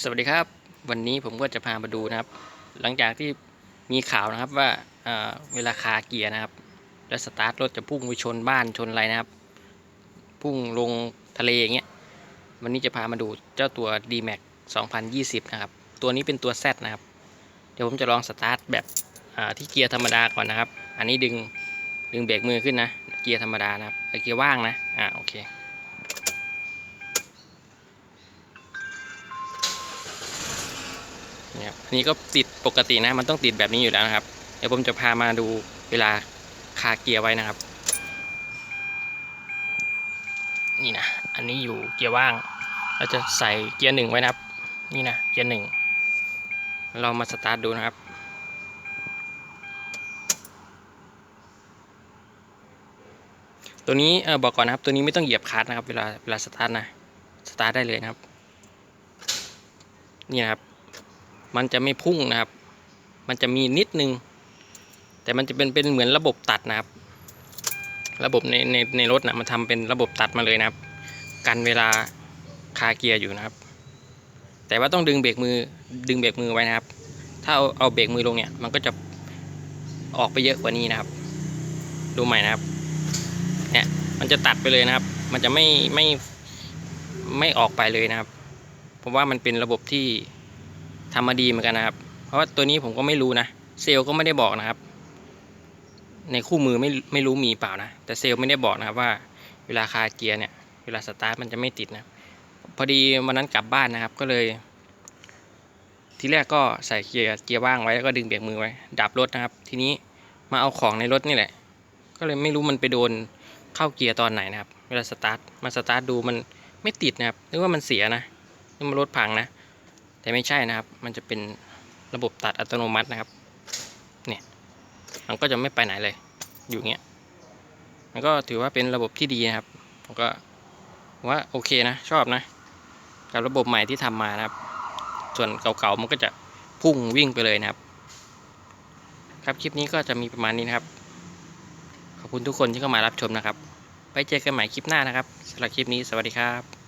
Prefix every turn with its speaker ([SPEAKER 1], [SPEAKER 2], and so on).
[SPEAKER 1] สวัสดีครับ วันนี้ผมก็จะพามาดูนะครับ หลังจากที่มีข่าวนะครับว่าเอ่อเวลาคาเกียร์นะครับ แล้วสตาร์ทรถจะพุ่งไปชนบ้านชนอะไรนะครับ พุ่งลงทะเลอย่างเงี้ยวันนี้จะพามาดูเจ้าตัว D-Max 2020 นะครับ ตัวนี้เป็นตัว Z นะครับ เดี๋ยวผมจะลองสตาร์ทแบบที่เกียร์ธรรมดาก่อนนะครับ อันนี้ดึงดึงเบรกมือขึ้นนะ เกียร์ธรรมดานะครับเกียร์ว่างนะอ่าโอเค นี่ยครับอันนี้ก็ติดปกตินะมันต้องติดแบบนี้อยู่แล้วนะครับ เดี๋ยวผมจะพามาดูเวลาคาเกียร์ไว้นะครับ นี่นะอันนี้อยู่เกียร์ว่าง เราจะใส่เกียร์หนึ่งไว้นะครับ นี่นะเกียร์หนึ่งเรามาสตาร์ทดูนะครับตัวนี้เออบอกก่อนนะครับ ตัวนี้ไม่ต้องเหยียบคลัตช์นะครับ เวลาเวลาสตาร์ทนะ สตาร์ทได้เลยนะครับ นี่นะครับ มันจะไม่พุ่งนะครับ มันจะมีนิดนึง แต่มันจะเป็นเป็นเหมือนระบบตัดนะครับ ระบบในในในรถนะมันทำเป็นระบบตัดมาเลยนะครับ กันเวลาคาเกียร์อยู่นะครับ แต่ว่าต้องดึงเบรกมือดึงเบรกมือไว้นะครับ ถ้าเอาเอาเบรกมือลงเนี่ย มันก็จะออกไปเยอะกว่านี้นะครับ ดูใหม่นะครับ เนี่ย มันจะตัดไปเลยนะครับ มันจะไม่ไม่ไม่ออกไปเลยนะครับผมว่ามันเป็นระบบที่ ทำมาดีเหมือนกันนะครับ เพราะว่าตัวนี้ผมก็ไม่รู้นะ เซลล์ก็ไม่ได้บอกนะครับ ในคู่มือไม่ไม่รู้มีเปล่านะ แต่เซลล์ไม่ได้บอกนะครับว่า เวลาคาเกียร์เนี่ย เวลาสตาร์ทมันจะไม่ติดนะ พอดีวันนั้นกลับบ้านนะครับ ก็เลย ทีแรกก็ใส่เกียร์เกียร์ว่างไว้แล้วก็ดึงเบรกมือไว้ ดับรถนะครับ ทีนี้มาเอาของในรถนี่แหละ ก็เลยไม่รู้มันไปโดนเข้าเกียร์ตอนไหนนะครับ เวลาสตาร์ทมาสตาร์ทดูมันไม่ติดนะครับนึกว่ามันเสียนะนึกว่ารถพังนะ แต่ไม่ใช่นะครับ มันจะเป็นระบบตัดอัตโนมัตินะครับ เนี่ย มันก็จะไม่ไปไหนเลย อยู่เงี้ย มันก็ถือว่าเป็นระบบที่ดีนะครับ ผมก็ว่าโอเคนะ ชอบนะ กับระบบใหม่ที่ทำมานะครับ ส่วนเก่าๆมันก็จะพุ่งวิ่งไปเลยนะครับ ครับคลิปนี้ก็จะมีประมาณนี้นะครับ ขอบคุณทุกคนที่เข้ามารับชมนะครับ ไปเจอกันใหม่คลิปหน้านะครับสำหรับคลิปนี้สวัสดีครับ